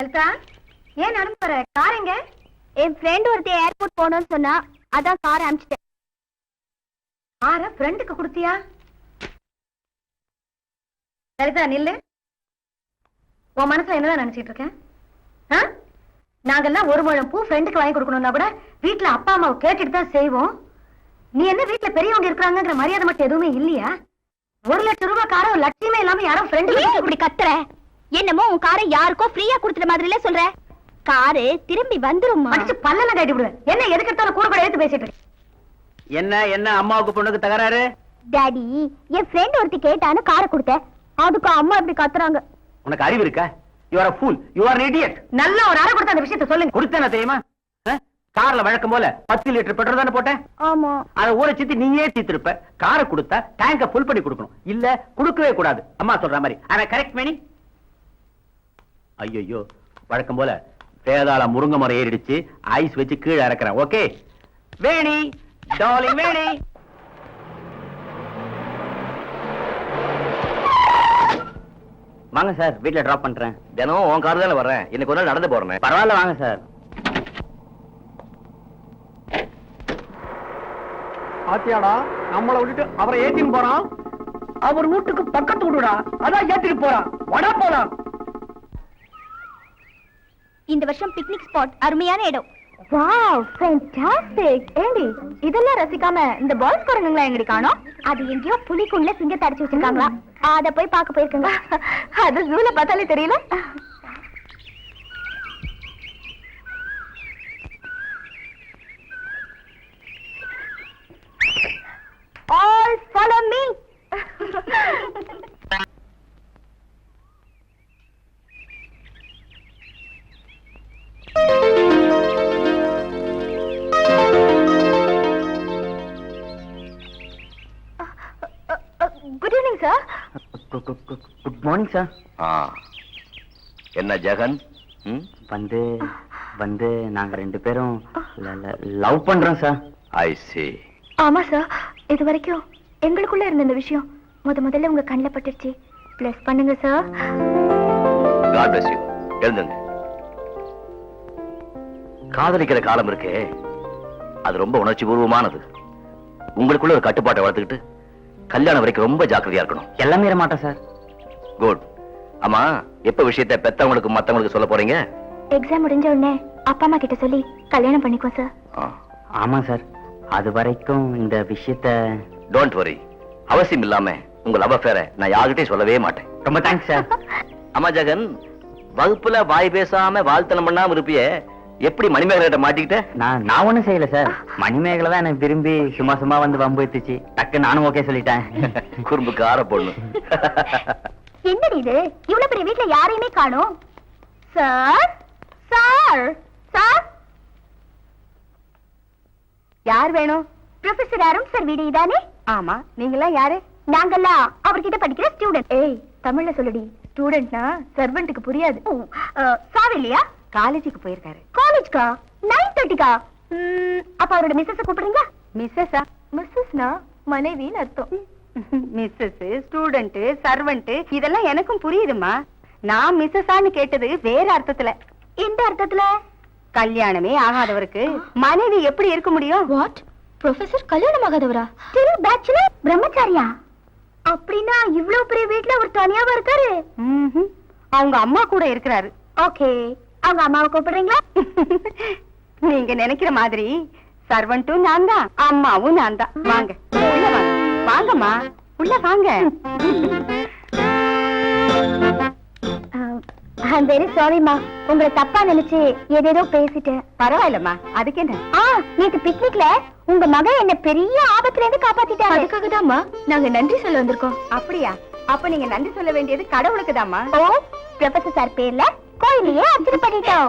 லலிதா ஏன் அனுப்புற எங்க? என் ஃப்ரெண்ட் ஒருத்தி ஏர்போர்ட் போகணும்னு சொன்னா அதான் கார் அனுப்பிச்சிட்டேன். கார ஃப்ரெண்டுக்கு கொடுத்தியா? லலிதா நில்லு. உன் மனசுல என்னதான் நினைச்சிட்டு இருக்கேன்? ஆ? நாங்கெல்லாம் ஒரு முழம் பூ ஃப்ரெண்டுக்கு வாங்கி கொடுக்கணும்னா கூட வீட்டுல அப்பா அம்மாவை கேட்டுட்டு தான் செய்வோம். நீ என்ன வீட்டுல பெரியவங்க இருக்கிறாங்கிற மரியாதை மட்டும் எதுவுமே இல்லையா? ஒரு லட்சம் ரூபாய் காரம் லட்சியமே இல்லாம யாரும் ஃப்ரெண்டு இப்படி கத்துற? என்னமோ உன் காரை யாருக்கோ ஃப்ரீயா கொடுத்துற மாதிரில சொல்ற. காரு திரும்பி வந்துருமா அடிச்சு பல்லெல்லாம் கட்டி விடுவேன். என்ன எதுக்கு எடுத்தாலும் கூட கூட எடுத்து பேசிட்டு? என்ன என்ன அம்மாவுக்கு பொண்ணுக்கு தகராறு? டாடி என் ஃப்ரெண்ட் ஒருத்தி கேட்டான்னு காரை கொடுத்தேன் அதுக்கு அம்மா இப்படி கத்துறாங்க. உனக்கு அறிவு இருக்கா? You are fool you are idiot நல்ல ஒரு அறை கொடுத்த அந்த விஷயத்த சொல்லுங்க. கொடுத்தேன தெரியுமா? கார்ல வழக்கம் போல பத்து லிட்டர் பெட்ரோல் தானே போட்டேன்? ஆமா. அதை ஊற சித்தி நீயே தீத்திருப்ப காரை கொடுத்தா டேங்க ஃபுல் பண்ணி கொடுக்கணும். இல்ல கொடுக்கவே கூடாது. அம்மா சொல்ற மாதிரி. ஆனா கரெக்ட் மேனி ஐயோ வழக்கம் போல வேதாள முருங்கை மரம் ஏறிடுச்சு. ஐஸ் வச்சு கீழே இறக்குறேன். ஓகே? வேணி டார்லிங் வேணி. வாங்க சார் வீட்ல டிராப் பண்றேன். தினம் உன் கார் தானே வர்றேன். இன்னைக்கு ஒரு நாள் நடந்து போறேன். பரவாயில்ல வாங்க சார். பாத்தியாடா நம்மள விட்டுட்டு அவரை ஏத்தின்னு போறான்? அவர் வீட்டுக்கு பக்கத்து விடுடா. அதான் ஏத்திட்டு போறான். வட போலாம். இந்த வருஷம் பிக்னிக் ஸ்பாட் அருமையான இடம். வாவ் ஃபேண்டாஸ்டிக் ஏண்டி இதெல்லாம் ரசிக்காம இந்த பாய்ஸ் குரங்குங்களா எங்கடி காணோம்? அது எங்கேயோ புலிக்குள்ள சிங்கத்தை அடைச்சு வச்சிருக்காங்களா? அத போய் பார்க்க போயிருக்கங்க. அது ஜூல பார்த்தாலே தெரியல. All follow me morning sir ஆ. என்ன ஜெகன்? வந்து வந்து நாங்க ரெண்டு பேரும் லவ் பண்றோம் சார் ஐ சி ஆமா சார் இது வரைக்கும் எங்களுக்குள்ள இருந்த இந்த விஷயம் முத முதல்ல உங்க கண்ணில் பட்டுருச்சு. ப்ளஸ் பண்ணுங்க சார் காட் பிளஸ் யூ எழுந்துங்க. காதலிக்கிற காலம் இருக்கே. அது ரொம்ப உணர்ச்சி பூர்வமானது உங்களுக்குள்ள ஒரு கட்டுப்பாட்டை வளர்த்துக்கிட்டு கல்யாணம் வரைக்கும் ரொம்ப ஜாக்கிரதையா இருக்கணும். எல்லாம் மீற மாட்டோம் சார் குட் ஆமா எப்ப விஷயத்தை பெத்தவங்களுக்கு மத்தவங்களுக்கு சொல்ல போறீங்க? எக்ஸாம் முடிஞ்ச உடனே அப்பா அம்மா கிட்ட சொல்லி கல்யாணம் பண்ணிக்கோ சார் ஆமா சார் அது வரைக்கும் இந்த விஷயத்த டோன்ட் வரி அவசியம் இல்லாம உங்க லவ் அஃபேரை நான் யார்கிட்டயும் சொல்லவே மாட்டேன். ரொம்ப தேங்க்ஸ் சார் ஆமா ஜெகன் வகுப்புல வாய் பேசாம வாழ்த்தனம் பண்ணாம இருப்பியே எப்படி மணிமேகலை மாட்டிக்கிட்ட? நான் நான் ஒண்ணும் செய்யல சார் மணிமேகலை தான் எனக்கு விரும்பி சும்மா சும்மா வந்து வம்பு எடுத்துச்சு. டக்கு நானும் ஓகே சொல்லிட்டேன். குறும்புக்கு ஆற பொண்ணு. என்னடி இது? இவ்வளவு பெரிய வீட்ல யாரையுமே காணோம். சார்? சார்? சார்? யார் வேணும்? ப்ரொஃபசர் அருண் சார் வீடு இதானே? ஆமா நீங்களாம் யாரு? நாங்கெல்லாம் அவர்கிட்ட படிக்கிற ஸ்டூடெண்ட் ஏய் தமிழ்ல சொல்லுடி. ஸ்டூடெண்ட்னா சர்வெண்ட்டுக்கு புரியாது. சார் இல்லையா? காலேஜுக்கு போயிருக்காரு. காலேஜ்க்கா நைன் தேர்ட்டிக்கா அப்ப அவரோட மிஸ்ஸஸ் கூப்பிடுறீங்களா? மிஸ்ஸஸா மிஸ்ஸஸ்னா மனைவின்னு அர்த்தம். மிஸ்ஸஸ் ஸ்டூடெண்ட் சர்வெண்ட் இதெல்லாம் எனக்கும் புரியுதுமா நான் மிஸ்ஸஸான்னு கேட்டது வேற அர்த்தத்துல. எந்த அர்த்தத்துல? கல்யாணமே ஆகாதவருக்கு மனைவி எப்படி இருக்க முடியும்? வாட் ப்ரொஃபசர் கல்யாணம் ஆகாதவரா? Still bachelor பிரம்மச்சாரியா? அப்படின்னா இவ்ளோ பெரிய வீட்ல ஒரு தனியாவா இருக்காரு. அவங்க அம்மா கூட இருக்கிறாரு. ஓகே. அவங்க அம்மாவை கூப்பிடுறீங்களா? நீங்க நினைக்கிற மாதிரி சர்வெண்ட்டும் நான் தான் அம்மாவும் நான் தான். வாங்க. வாங்கம்மா. உள்ள வாங்க. ஐம் வெரி சாரிம்மா உங்களை தப்பா நினைச்சு ஏதேதோ பேசிட்டேன் பரவாயில்லம்மா. அதுக்கு என்ன? ஆ நேத்து பிக்னிக்ல உங்க மகன் என்ன பெரிய ஆபத்துல இருந்து காப்பாத்திட்டாரு. அதுக்காக தாம்மா நாங்க நன்றி சொல்ல வந்திருக்கோம். அப்படியா? அப்ப நீங்க நன்றி சொல்ல வேண்டியது கடவுளுக்கு தாம்மா ஓ ப்ரொஃபசர் சார் பேர்ல கோயிலையே அர்ச்சனை பண்ணிட்டோம்.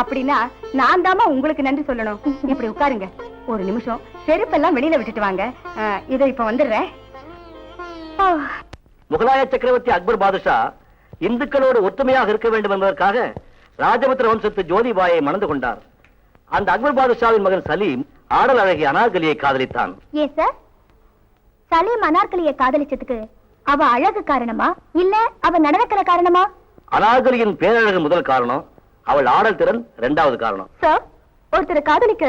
அப்படின்னா நான் தாம்மா உங்களுக்கு நன்றி சொல்லணும். இப்படி உட்காருங்க. ஒரு நிமிஷம். செருப்பெல்லாம் வெளியில விட்டுட்டு வாங்க. இதோ இப்ப வந்துடுறேன். முகலாய சக்கரவர்த்தி அக்பர் பாதுஷா இந்துக்களோடு ஒற்றுமையாக இருக்க வேண்டும் என்பதற்காக ராஜபுத்திர வம்சத்து ஜோதிபாயை மணந்து கொண்டார். அந்த அக்பர் பாதுஷாவின் மகன் சலீம் ஆடல் அழகி அனார்கலியை காதலித்தான். ஏன் சார்? சலீம் அனார்கலிய காதலிச்சதுக்கு அவ அழகு காரணமா? இல்ல அவ நடனக்கிற காரணமா? அனார்கலியின் பேரழகு முதல் காரணம் அவள் ஆடல் திறன் இரண்டாவது காரணம். சார் ஒருத்தரை காதலிக்க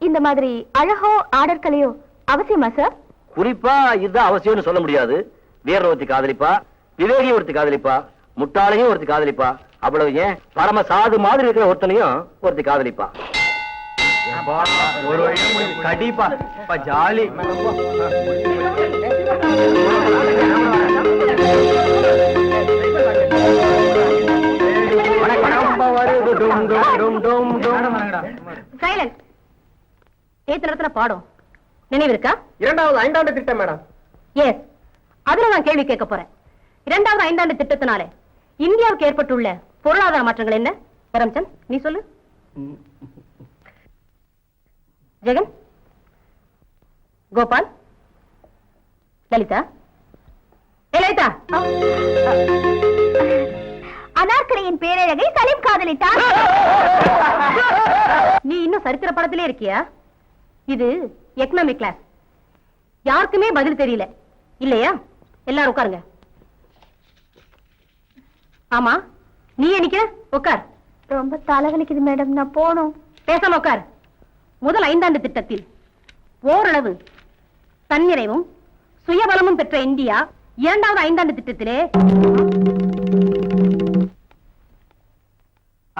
இந்த மாதிரி அழகோ ஆடற்கலையோ அவசியமா சார் குறிப்பா இதுதான் அவசியம்னு சொல்ல முடியாது. வேற ஒருத்தி காதலிப்பா விவேகி ஒருத்தி காதலிப்பா முட்டாளையும் ஒருத்தி காதலிப்பா. அவ்வளவு ஏன்? பரம சாது மாதிரி இருக்கிற ஒருத்தனையும் ஒருத்தி காதலிப்பா. ஒரு கடிப்பா ஜாலி. நேத்து நடத்தின பாடம். நினைவு இருக்கா? இரண்டாவது ஐந்தாண்டு திட்டம் மேடம். எஸ் அதுல நான் கேள்வி கேட்க போறேன். இரண்டாவது ஐந்தாண்டு திட்டத்தினால இந்தியாவுக்கு ஏற்பட்டுள்ள பொருளாதார மாற்றங்கள் என்ன? கரம்சந்த் நீ சொல்லு. ஜெகன். கோபால். லலிதா. ஏ லலிதா. அனார்கலியின் பேரழகை சலீம் காதலித்தார் நீ இன்னும் சரித்திர படத்திலே இருக்கியா? இது எக்கனாமிக் கிளாஸ் யாருக்குமே பதில் தெரியல. இல்லையா? எல்லாரும் உட்காருங்க. ஆமா நீ நிக்கிற உட்கார். ரொம்ப தலைவலிக்குது மேடம் நான் போகணும். பேசாம உட்கார். முதல் ஐந்தாண்டு திட்டத்தில் ஓரளவு தன்னிறைவும் சுயபலமும் பெற்ற இந்தியா இரண்டாவது ஐந்தாண்டு திட்டத்திலே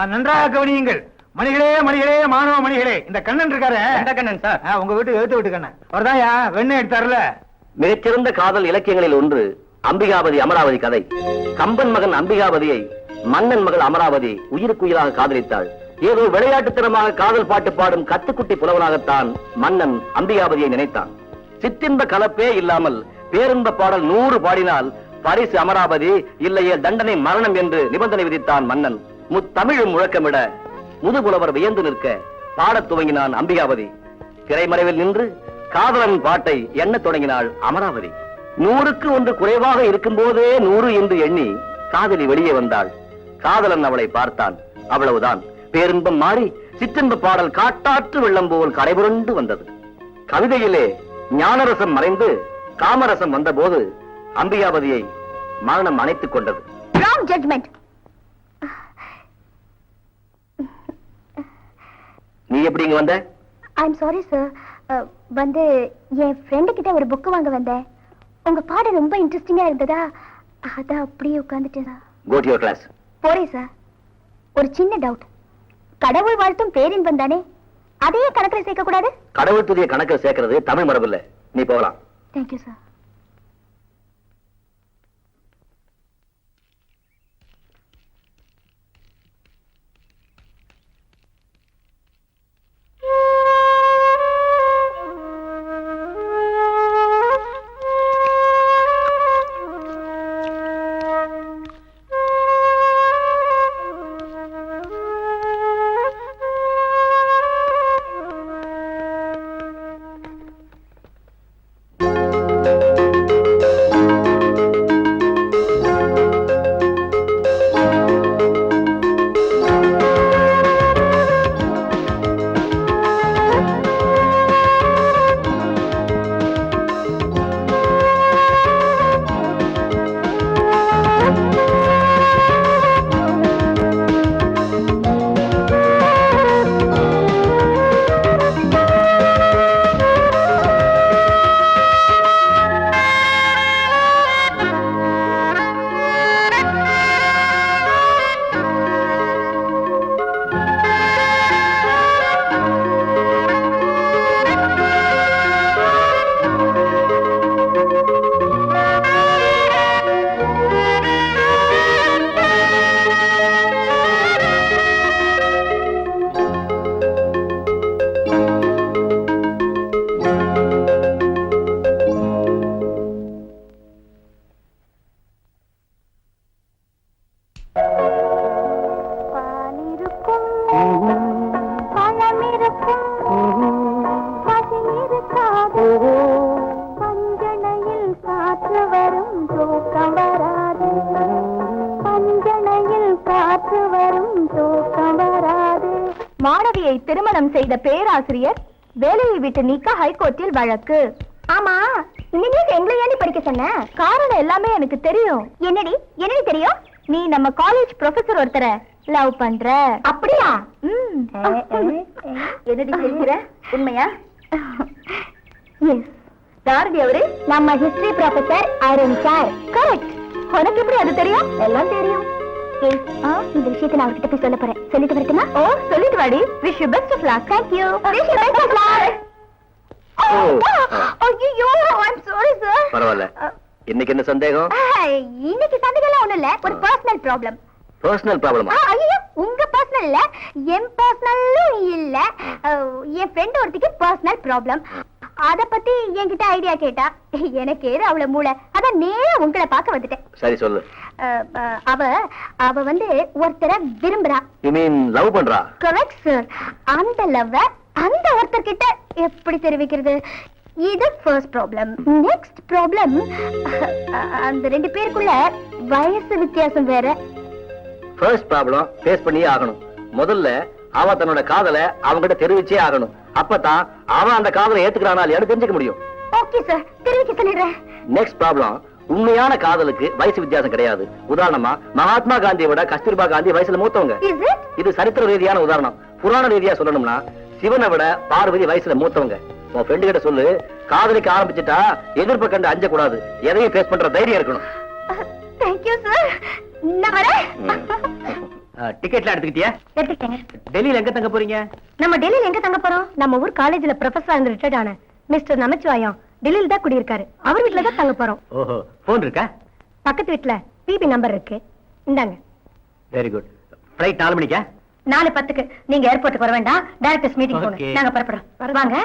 நன்றாக கவனியுங்கள். மணிகளே மணிகளே மாணவ மணிகளே இந்த கண்ணன் இருக்காரு. எந்த கண்ணன் சார்? உங்க வீட்டு எழுத்து வீட்டு கண்ணன். அவர்தான்யா வெண்ணெய் எடுத்தாருல. மிகச்சிறந்த காதல் இலக்கியங்களில் ஒன்று அம்பிகாபதி அமராவதி கதை. கம்பன் மகன் அம்பிகாபதியை மன்னன் மகள் அமராவதி உயிருக்குயிராக காதலித்தாள். ஏதோ விளையாட்டுத்தனமாக காதல் பாட்டு பாடும் கத்துக்குட்டி புலவனாகத்தான் மன்னன் அம்பிகாபதியை நினைத்தான். சிற்றின்ப கலப்பே இல்லாமல் பேரின்ப பாடல் நூறு பாடினால் பரிசு அமராவதி இல்லையே தண்டனை மரணம் என்று நிபந்தனை விதித்தான் மன்னன். முத்தமிழும் முழக்கமிட முதுகுலவர் வியந்து நிற்க பாடத் துவங்கினான் அம்பிகாபதி. திரைமறைவில் நின்று காதலன் பாட்டை எண்ணத் தொடங்கினாள் அமராவதி. நூறுக்கு ஒன்று குறைவாக இருக்கும் போதே நூறு என்று எண்ணி காதலி வெளியே வந்தாள். காதலன் அவளை பார்த்தான். அவ்வளவுதான். பேரின்பம் மாறி சிற்றின்ப பாடல் காட்டாற்று வெள்ளம் போல் கரைபுரண்டு வந்தது. கவிதையிலே ஞானரசம் மறைந்து காமரசம் வந்தபோது அம்பிகாபதியை மரணம் அணைத்துக் கொண்டது. நீ எப்படி இங்க வந்த? ஐம் சாரி சார் வந்து என் ஃப்ரெண்டு கிட்ட ஒரு புக் வாங்க வந்தேன். உங்க பாடம் ரொம்ப இன்ட்ரெஸ்டிங்கா இருந்ததா? அதான் அப்படியே உட்காந்துட்டேன் கோ டு யுவர் கிளாஸ் போறேன் சார் ஒரு சின்ன டவுட் கடவுள் வாழ்த்தும் பேரின்பம் தானே? அதையே கணக்கில் சேர்க்க கூடாது? கடவுள் துதிய கணக்கில் சேர்க்கிறது தமிழ் மரபு இல்ல நீ போகலாம். தேங்க்யூ சார் செய்த பேராசிரியர் வேலையை விட்டு நீக்க ஹைகோர்ட்டில் வழக்கு. ஆமா இன்னைக்கு எங்களை ஏன் படிக்க சொன்ன? காரணம் எல்லாமே எனக்கு தெரியும். என்னடி என்னடி தெரியும்? நீ நம்ம காலேஜ் ப்ரொஃபசர் ஒருத்தரை லவ் பண்ற. அப்படியா? என்னடி சொல்லிக்கிற உண்மையா? எஸ் யாருடி அவரு? நம்ம history professor Arun sir. Correct உனக்கு எப்படி அது தெரியும்? எல்லாம் தெரியும். ஆ, இந்த விஷயத்தை நான் அவர்கிட்ட போய் சொல்ல போறேன். சொல்லிட்டு வரட்டுமா? ஓ சொல்லிட்டு வாடி. Wish you best of luck thank you wish you best of luck ஐயோ ஐம் சாரி சார் பரவாயில்ல. இன்னைக்கு என்ன சந்தேகம்? இன்னைக்கு சந்தேகம் ஒண்ணும் இல்ல. ஒரு பர்சனல் ப்ராப்ளம் பர்சனல் ப்ராப்ளமா ஐயோ உங்க பர்சனல் இல்ல. என் பர்சனலும் இல்ல. என் ஃப்ரெண்ட் ஒருத்திக்கு பர்சனல் ப்ராப்ளம் அத பத்தி என்கிட்ட ஐடியா கேட்டா எனக்கு ஏது அவள மூளை? அதான் நேரா உங்களை பார்க்க வந்துட்டேன். சரி சொல்லு. அவ அவ வந்து ஒருத்தரை விரும்புறா. யூ மீன் லவ் பண்றா? கரெக்ட் சார் அந்த லவ் அந்த ஒருத்தர் கிட்ட எப்படி தெரிவிக்கிறது? இது ஃபர்ஸ்ட் ப்ராப்ளம் நெக்ஸ்ட் ப்ராப்ளம் அந்த ரெண்டு பேருக்குள்ள வயசு வித்தியாசம் வேற. ஃபர்ஸ்ட் ப்ராப்ளம் ஃபேஸ் பண்ணியே ஆகணும். முதல்ல அவ தன்னோட காதலை அவங்கிட்ட தெரிவிச்சே ஆகணும். அப்பதான் அவன் அந்த காதலை ஏத்துக்கிறானா தெரிஞ்சுக்க முடியும். ஓகே சார் தெரிவிக்க சொல்லிடுறேன். நெக்ஸ்ட் ப்ராப்ளம் உண்மையான காதலுக்கு வயசு வித்தியாசம் கிடையாது. உதாரணமா மகாத்மா காந்தியை விட கஸ்தூர்பா காந்தி வயசுல மூத்தவங்க. இது சரித்திர ரீதியான உதாரணம். புராண ரீதியா சொல்லணும்னா சிவனை விட பார்வதி வயசுல மூத்தவங்க. உன் ஃப்ரெண்டு கிட்ட சொல்லு காதலிக்க ஆரம்பிச்சுட்டா எதிர்ப்பு கண்டு அஞ்ச கூடாது எதையும் ஃபேஸ் பண்ற தைரியம் இருக்கணும். தேங்க் யூ சார் நான் வரேன். எடுத்துக்கிட்டியா? எடுத்துக்கிட்டேங்க. டெல்லியில எங்க தங்க போறீங்க? நம்ம டெல்லியில எங்க தங்க போறோம்? நம்ம ஊர் காலேஜ்ல ப்ரொஃபஸர் இருந்து ரிட்டையர்ட் ஆன மிஸ்டர் நமச்சிவாயம் டெல்லியில தான் குடியிருக்காரு. அவர் வீட்ல தான் தங்க போறோம். ஓஹோ போன் இருக்கா? பக்கத்து வீட்ல பிபி நம்பர் இருக்கு. இந்தாங்க. வெரி குட் ஃப்ளைட் நாலு மணிக்கா? நாலு பத்துக்கு. நீங்க ஏர்போர்ட்டுக்கு வர வேண்டாம். Directors meeting. போகணும். நாங்க புறப்படுறோம். வாங்க.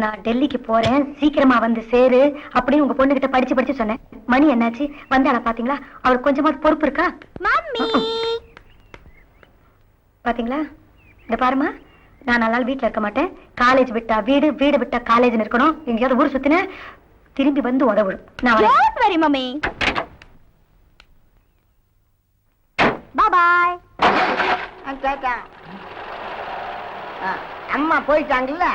நான் டெல்லிக்கு போறேன். சீக்கிரமா வந்து சேரு. அப்படின்னு உங்க பொண்ணு கிட்ட படிச்சு படிச்சு சொன்னேன். மணி என்னாச்சு? வந்தாளா பாத்தீங்களா? அவருக்கு கொஞ்சமாவது பொறுப்பு இருக்கா? மம்மி! பாத்தீங்களா? இந்த பாருமா நான் நாள் வீட்ல இருக்க மாட்டேன். காலேஜ் விட்டா வீடு வீடு விட்டா காலேஜ் இருக்கணும். எங்கேயாவது ஊர் சுத்தின திரும்பி வந்து உதவும் நான் வரேன். Don't worry mummy! பாய் அம்மா போயிட்டாங்கல்ல?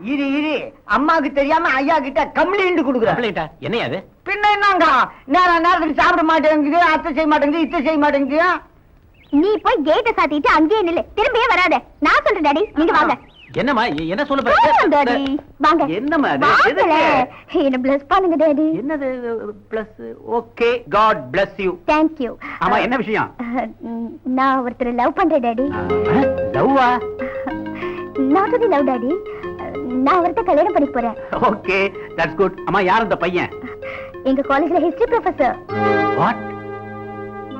இரு இரு. அம்மாக்கு தெரியாம ஐயா கிட்ட கம்ப்ளைண்ட் கொடுக்குறேன் என்னையா அது? பின்ன என்னங்க நேரம் நேரத்துக்கு சாப்பிட மாட்டேங்குது அத்தை செய்ய மாட்டேங்குது இத்தை செய்ய மாட்டேங்குது. நீ போய் கேட்ட சாத்திட்டு அங்கேயே நில்லு. திரும்பியே வராத. நான் சொல்றேன் டாடி. நீங்க வாங்க. என்னம்மா? எ- என்ன சொல்ல on, daddy. வாங்க? வாங்களே. என்ன பிளஸ் பண்ணுங்க டாடி. என்னது bless okay God bless you thank you ஆமா என்ன விஷயம்? நான் ஒருத்தரை லவ் பண்றேன் டாடி. லவ்வா? Not only love daddy. நான் ஒருத்தர் கல்யாணம் பண்ணிக்க போறேன். ஓகே தட்ஸ் குட் அம்மா யார் அந்த பையன்? எங்க காலேஜ்ல ஹிஸ்டரி ப்ரொஃபசர் வாட்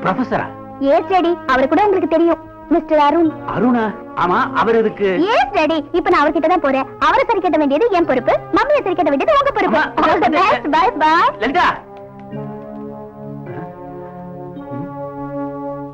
ப்ரொஃபஸரா ஏஸ் டாடி அவரை கூட உங்களுக்கு தெரியும். மிஸ்டர் அருண். அருணா? ஆமா அவர் இதுக்கு ஏஸ் டாடி இப்ப நான் அவர்கிட்ட தான் போறேன். அவரை சரி கட்ட வேண்டியது என் பொறுப்பு. மம்மியை சரி கட்ட வேண்டியது உங்க பொறுப்பு. By by Lalitha